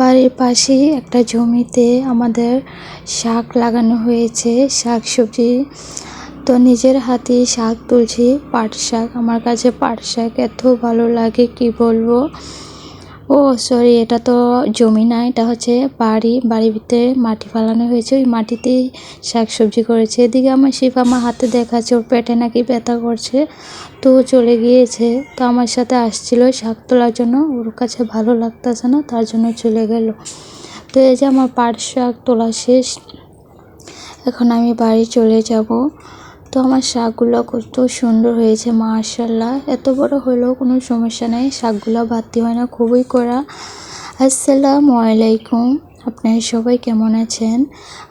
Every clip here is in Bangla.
বাড়ির পাশেই একটা জমিতে আমাদের শাক লাগানো হয়েছে শাক সবজি তো নিজের হাতে শাক তুলছি, পাট শাক। আমার কাছে পাট শাক এত ভালো লাগে, কি বলব? ও সরি এটা তো জমি না, এটা হচ্ছে বাড়ি। বাড়ির ভিতরে মাটি ফালানো হয়েছে, ওই মাটিতেই শাক সবজি করেছে। এদিকে আমার শিফ আমার হাতে দেখাচ্ছে, ওর পেটে নাকি ব্যথা করছে। তো চলে গিয়েছে, তো আমার সাথে আসছিল শাক তোলার জন্য। ওর কাছে ভালো লাগতেছে না, তার জন্য চলে গেল। তো এই যে আমার পাট শাক তোলা শেষ, এখন আমি বাড়ি চলে যাব। তো আমার শাকগুলো কত সুন্দর হয়েছে মাশাল্লাহ এত বড় হলেও কোনো সমস্যা নেই, শাকগুলো বাড়তি হয় না, খুবই করা আসসালামু আলাইকুম, আপনারা সবাই কেমন আছেন?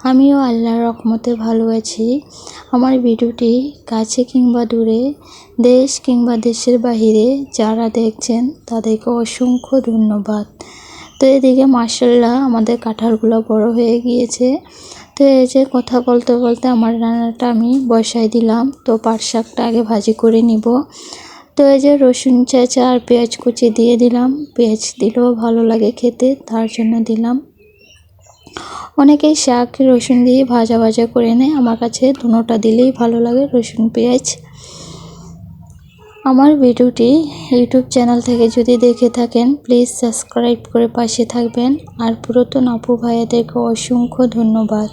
আমিও আল্লাহর রহমতে ভালো আছি। আমার ভিডিওটি কাছে কিংবা দূরে, দেশ কিংবা দেশের বাহিরে যারা দেখছেন, তাদেরকে অসংখ্য ধন্যবাদ। তো এদিকে মার্শাল্লাহ আমাদের কাঁঠালগুলো বড় হয়ে গিয়েছে। তো এই যে কথা বলতে বলতে আমার রান্নাটা আমি বসাই দিলাম। তো পাট শাকটা আগে ভাজি করে নিব। তো এই যে রসুন, চেঁচা আর পেঁয়াজ কুচি দিয়ে দিলাম। পেঁয়াজ দিলেও ভালো লাগে খেতে, তার জন্য দিলাম। অনেকেই শাক, রসুন দিয়ে ভাজা ভাজা করে নেয়। আমার কাছে দুটোটা দিলেই ভালো লাগে, রসুন, পেঁয়াজ আমার ভিডিওটি ইউটিউব চ্যানেল থেকে যদি দেখে থাকেন প্লিজ সাবস্ক্রাইব করে পাশে থাকবেন। আর পুরাতন আপু ভাইয়াদেরকে অসংখ্য ধন্যবাদ।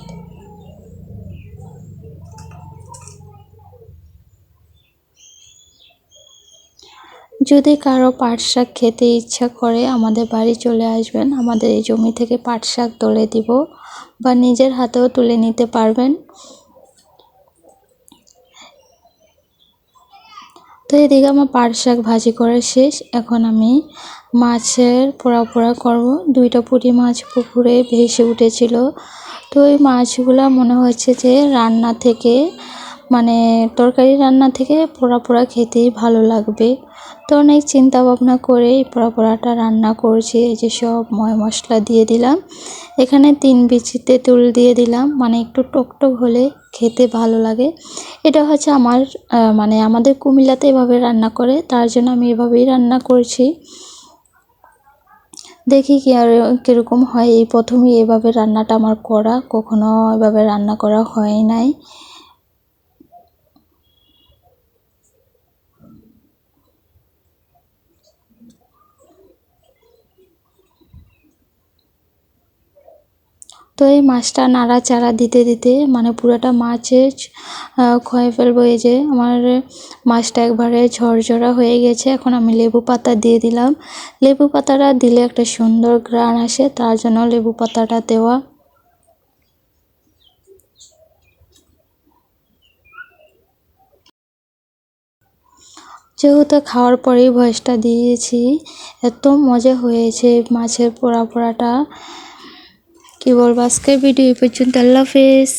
যদি কারও পাট শাক খেতে ইচ্ছা করে আমাদের বাড়ি চলে আসবেন, আমাদের এই জমি থেকে পাট শাক তুলে দিব বা নিজের হাতেও তুলে নিতে পারবেন। তো এদিকে আমার পাট শাক ভাজি করা শেষ। এখন আমি মাছের পোড়া পোড়া করব। দুইটা পুঁটি মাছ পুকুরে ভেসে উঠেছিল। তো ওই মাছগুলো মনে হচ্ছে যে রান্না থেকে মানে তরকারি রান্না থেকে পোড়া পোড়া খেতেই ভালো লাগবে। তো অনেক চিন্তা ভাবনা করে এই পোড়া পোড়াটা রান্না করছি। এই যে সব ময় মশলা দিয়ে দিলাম। এখানে তিন বিচিতে তুল দিয়ে দিলাম। মানে একটু টকটক হলে খেতে ভালো লাগে। এটা হচ্ছে আমার মানে আমাদের কুমিল্লাতে এভাবে রান্না করে, তার জন্য আমি এভাবেই রান্না করছি। দেখি কি আর কীরকম হয়, এই প্রথমেই এভাবে রান্নাটা আমার করা, কখনো এভাবে রান্না করা হয় নাই। তো এই মাছটা নাড়াচাড়া দিতে দিতে মানে পুরোটা মাছের ক্ষয়ে ফেলব এই যে আমার মাছটা একবারে ঝরঝরা হয়ে গেছে। এখন আমি লেবু পাতা দিয়ে দিলাম। লেবু পাতাটা দিলে একটা সুন্দর গ্রান আসে, তার জন্য লেবু পাতাটা দেওয়া। যেহেতু খাওয়ার পরেই ভয়েসটা দিয়েছি, এত মজা হয়েছে মাছের পোড়া পোড়াটা। কি বলব? আজকের ভিডিও এই পর্যন্ত। আল্লাহ হাফেজ।